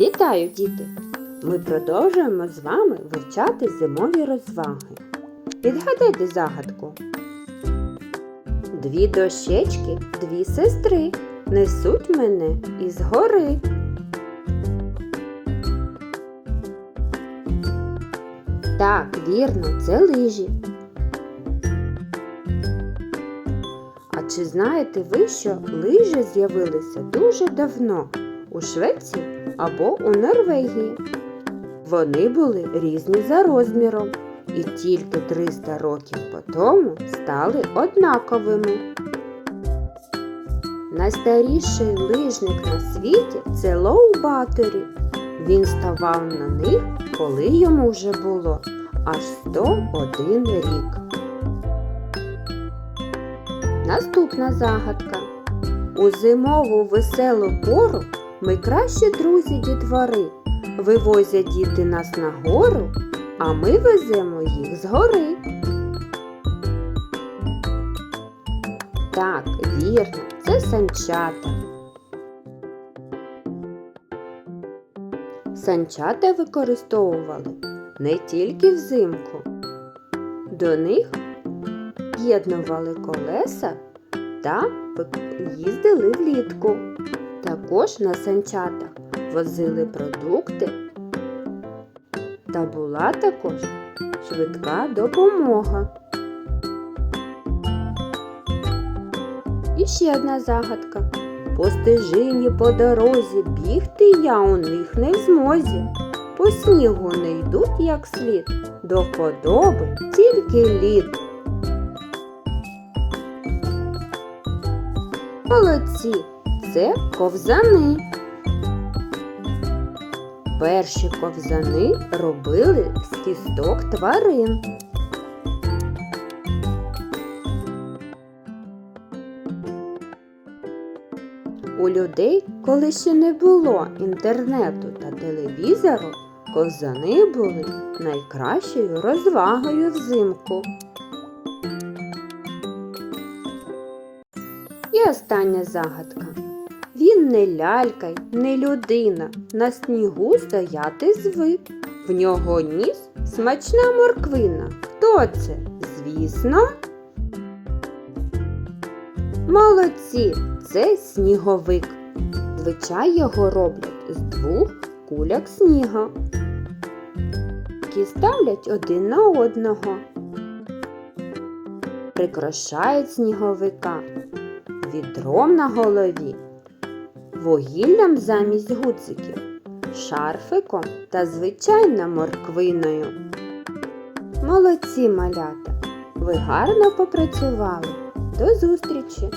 Вітаю, діти! Ми продовжуємо з вами вивчати зимові розваги. Відгадайте загадку. Дві дощечки, дві сестри несуть мене із гори. Так, вірно, це лижі. А чи знаєте ви, що лижі з'явилися дуже давно у Швеції або у Норвегії? Вони були різні за розміром і тільки 300 років по тому стали однаковими. Найстаріший лижник на світі це Лоу Баторі. Він ставав на них, коли йому вже було аж 101 рік. Наступна загадка. У зимову веселу пору ми кращі друзі дітвори. Вивозять діти нас на гору, а ми веземо їх з гори. Так, вірно, це санчата. Санчата використовували не тільки взимку. До них з'єднували колеса та їздили влітку. Також на санчатах возили продукти та була також швидка допомога. І ще одна загадка. По стежині по дорозі бігти я у них не в змозі. По снігу не йдуть як слід, до вподоби тільки лід. Молодці, це ковзани. Перші ковзани робили з кісток тварин. У людей, коли ще не було інтернету та телевізору, ковзани були найкращою розвагою взимку. І остання загадка. Він не лялька, не людина, на снігу стояти звик. В нього ніс смачна морквина. Хто це? Звісно. Молодці, це сніговик. Звичай його роблять з двох куляк сніга. Які ставлять один на одного. Прикрашають сніговика відром на голові, вугіллям замість гудзиків, шарфиком та звичайно морквиною. Молодці малята! Ви гарно попрацювали. До зустрічі!